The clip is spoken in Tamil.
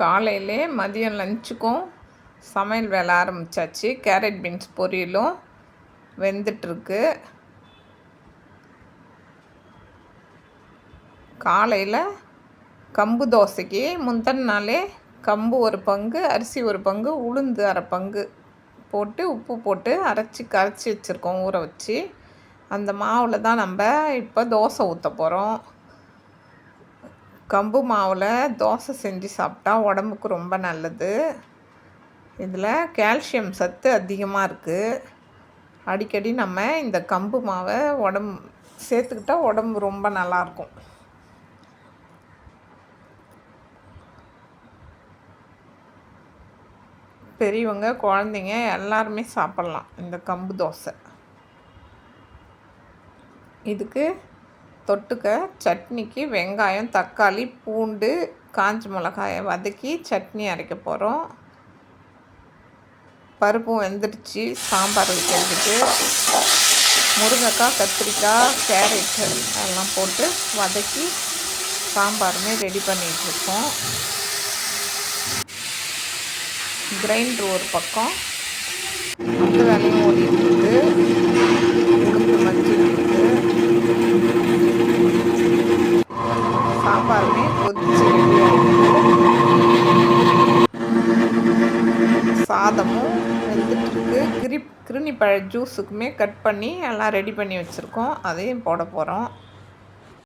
காலையிலே மதியம் லஞ்சுக்கும் சமையல் வேலை ஆரம்பித்தாச்சு கேரட் பீன்ஸ் பொரியலும் வெந்துட்டுருக்கு. காலையில் கம்பு தோசைக்கு முந்தின நாளே கம்பு ஒரு பங்கு அரிசி ஒரு பங்கு உளுந்து அரை பங்கு போட்டு உப்பு போட்டு அரைச்சி கரைச்சி வச்சுருக்கோம் ஊற வச்சு. அந்த மாவில் தான் நம்ம இப்போ தோசை ஊற்ற போகிறோம் கம்பு மாவில் தோசை செஞ்சு சாப்பிட்டா உடம்புக்கு ரொம்ப நல்லது. இதில் கால்சியம் சத்து அதிகமாக இருக்குது அடிக்கடி நம்ம இந்த கம்பு மாவை உடம்பு சேர்த்துக்கிட்டா உடம்பு ரொம்ப நல்லாயிருக்கும் பெரியவங்க குழந்தைங்க எல்லாருமே சாப்பிட்லாம் இந்த கம்பு தோசை. இதுக்கு தொட்டுக்க சட்னிக்கு வெங்காயம் தக்காளி பூண்டு காஞ்ச மிளகாயை வதக்கி சட்னி அரைக்க போகிறோம் பருப்பும் வெந்துடுச்சு சாம்பார் வைக்கிறதுக்கு முருங்கைக்காய் கத்திரிக்காய் கேரட் எல்லாம் போட்டு வதக்கி சாம்பாருமே ரெடி பண்ணிகிட்ருக்கோம் கிரைண்டர் ஒரு பக்கம். அந்த வேலையும் ஓடிட்டுருக்கு. சாதமும் வெந்துட்டுருக்கு. கிரி கிருணிப்பழ ஜூஸுக்குமே கட் பண்ணி எல்லாம் ரெடி பண்ணி வச்சுருக்கோம். அதையும் போட போகிறோம்